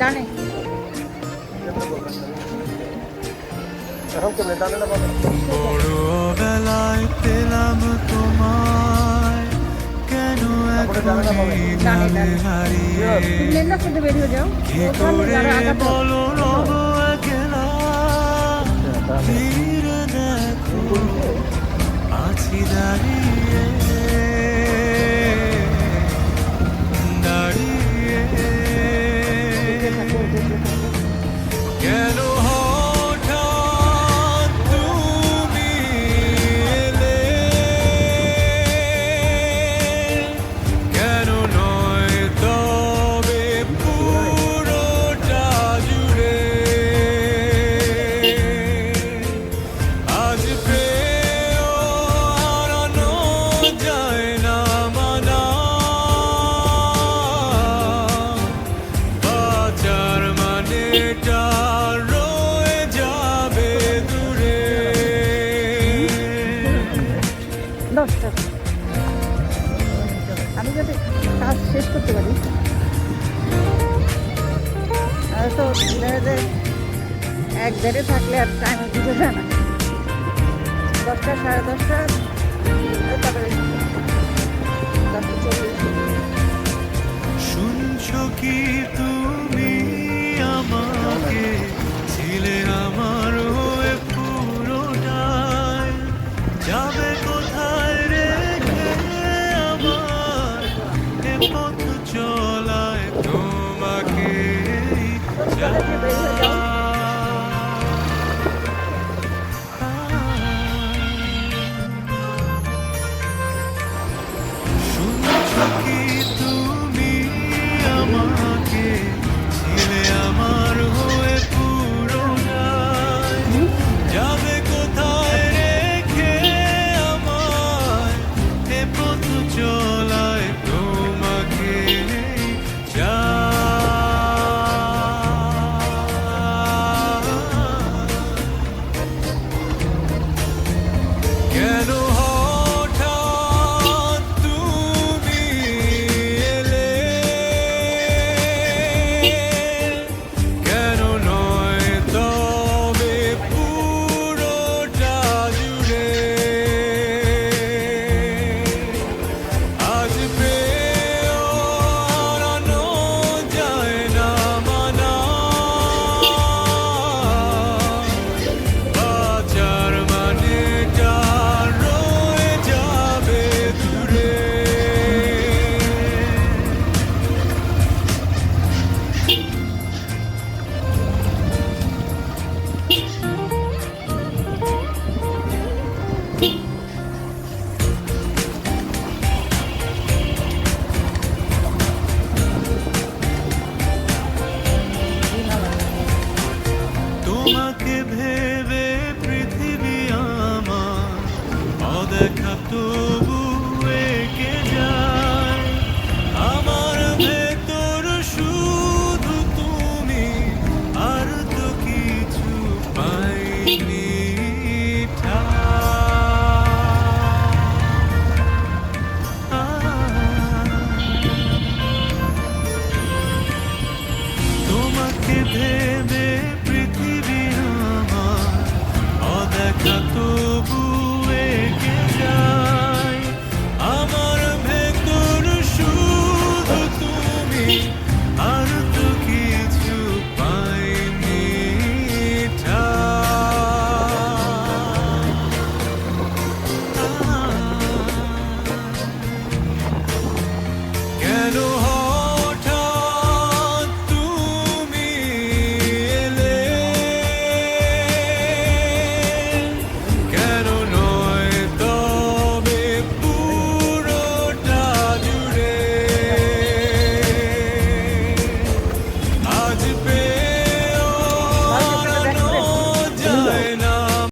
টানে এখন কেমন টানে না বাবা বড়বেলায় পেলাম বলো রব একলা ফিরে আছি দাঁড়িয়ে কেন দশটা আমি যাতে কাজ শেষ করতে পারি। তো এক দেড়ে থাকলে আর টাইম বুঝে যায় না। দশটা, সাড়ে দশটা, তারপরে দশটা কি তুমি আমাকে? ছিলে আমার Look